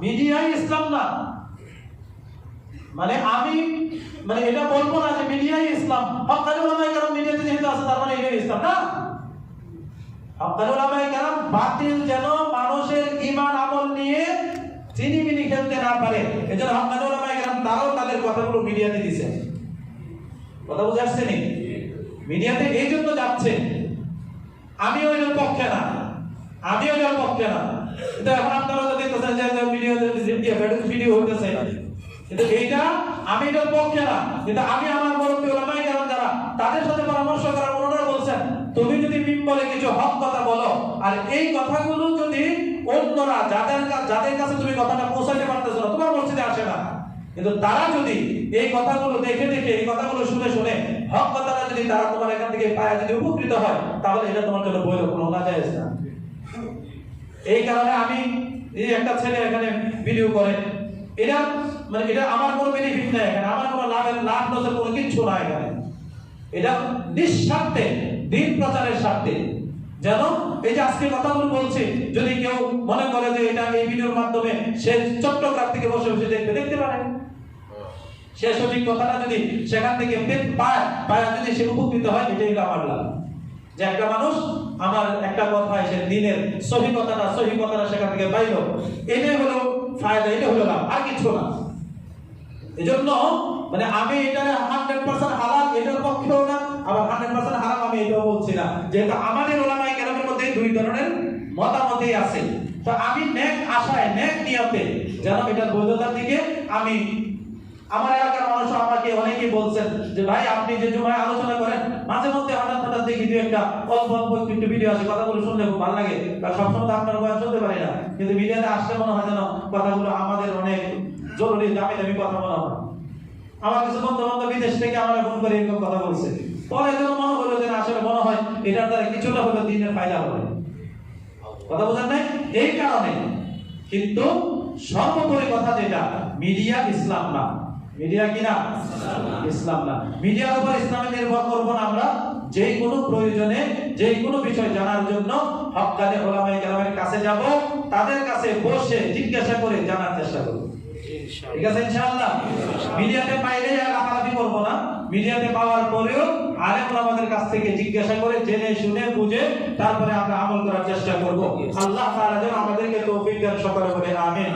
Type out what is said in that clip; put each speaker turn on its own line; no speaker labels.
মিডিয়াই ইসলাম না। মানে আমি মানে এটা বলব না যে মিডিয়াই ইসলাম। হকানি ওলামায়ে কেরাম মিডিয়াতে যেহেতু আছে, তার মানে এটাই ইসলাম, না? হকানি ওলামায়ে কেরাম বাতিল যেন মানুষের ঈমান আমল নিয়ে চিনিমিনি খেলতে না পারে। এজন্য হকানি ওলামায়ে কেরাম তারাও তাদের কথাগুলো মিডিয়াতে দিছে। কথা বুঝে আসছে নি? মিডিয়াতে এই জন্য যাচ্ছে। আমি ওইটার পক্ষে না। আমি ওইটার পক্ষে না। কিন্তু এখন আপনারা তো দেখতেছেন যে ভিডিও ভিডিও হইতেছে। কিন্তু এইটা আমি এটার পক্ষে না, কিন্তু আমি আমার মুরব্বী ওলামাই কেরাম যারা, তাদের সাথে পরামর্শ করার ওনারা বলছেন, তুমি যদি মিম্বরে কিছু হক কথা বলো, আর এই কথাগুলো যদি অন্যরা যাদের যাদের কাছে তুমি কথাটা পৌঁছাতে পারতেছো না, তোমার মসজিদে আসে না। কিন্তু তারা যদি এই কথাগুলো দেখে দেখে, এই কথাগুলো শুনে শুনে হক কথাটা যদি তারা তোমার এখান থেকে পায় যদি উপকৃত হয়, তাহলে এটা তোমার জন্য বৈধ কোনো না যায় না। এই কারণে আমি এই একটা ছেলে এখানে ভিডিও করে। এটা মানে এটা আমার কোনো বেনিফিট নাই এখানে, আমার কোনো লাভের লাভ লসের কোনো কিচ্ছু নাই এখানে। এটা নিঃস্বার্থে, দিন প্রচারের স্বার্থে। যেন এই যে আজকে কথাগুলো বলছি, যদি কেউ মনে করে যে এটা এই ভিডিওর মাধ্যমে সে চট্টগ্রাম থেকে বসে বসে দেখবে, দেখতে পারে। সে সঠিক কথাটা যদি সেখান থেকে পায় পায়, যদি সে উপকৃত হয়, এটাই আমার লাভ। যে একটা মানুষ আমার একটা কথা সে দিনের সহি কথাটা সহি কথাটা সেখান থেকে পাইলো এটাই হলো ফায়দা এটা হলো আর কিছু না। এজন্য মানে আমি এটা হান্ড্রেড পার্সেন্ট এটার পক্ষেও না, আবার হান্ড্রেড পার্সেন্ট হারাম আমি এটাও বলছি না। যেহেতু আমাদের কেরামের মধ্যে দুই ধরনের মতামতই আছে। তো আমি নেক আশায় নেক নিয়তে যেন এটার বৈধতার দিকে আমি আমার এলাকার মানুষ আমাকে অনেকেই বলছেন যে, ভাই, আপনি যে জুমায় আলোচনা করেন, মাঝে মধ্যে হঠাৎ হঠাৎ দেখি দু একটা অল্প অল্প একটু ভিডিও আছে কথাগুলো শুনলে খুব ভালো লাগে। কারণ সবসময় তো আপনার বয়ান শুনতে পারি না। কিন্তু মিডিয়াতে আসলে মনে হয় যেন কথাগুলো আমাদের অনেক জরুরি, দামি দামি কথা মনে হয়। আমার কিছু বন্ধু বান্ধব বিদেশ থেকে আমার ফোন করে এরকম কথা বলছে। পরে যেন মনে হলো যে আসলে মনে হয় এটার দ্বারা কিছুটা হলো দিনের ফায়দা হবে। কথা বোঝেন নাই? এই কারণে কিন্তু সর্বোপরি কথা যেটা, মিডিয়া ইসলাম না। মিডিয়া কি না? ইসলাম না। মিডিয়ার উপর ইসলামে নির্ভর করব না আমরা। যে কোনো প্রয়োজনে যে কোনো বিষয় জানার জন্য হকানে ওলামায়ে কেরামের কাছে যাব, তাদের কাছে বসে জিজ্ঞাসা করে জানার চেষ্টা করব। ঠিক আছে ইনশাআল্লাহ? মিডিয়াতে পাইলে আর লাফালাফি করব না। মিডিয়াতে পাওয়ার পরেও আলেম আমাদের কাছ থেকে জিজ্ঞাসা করে জেনে শুনে বুঝে তারপরে আমরা আমল করার চেষ্টা করব। আল্লাহ তাআলা যেন আমাদেরকে তৌফিক দেন সকলে বলে, আমিন।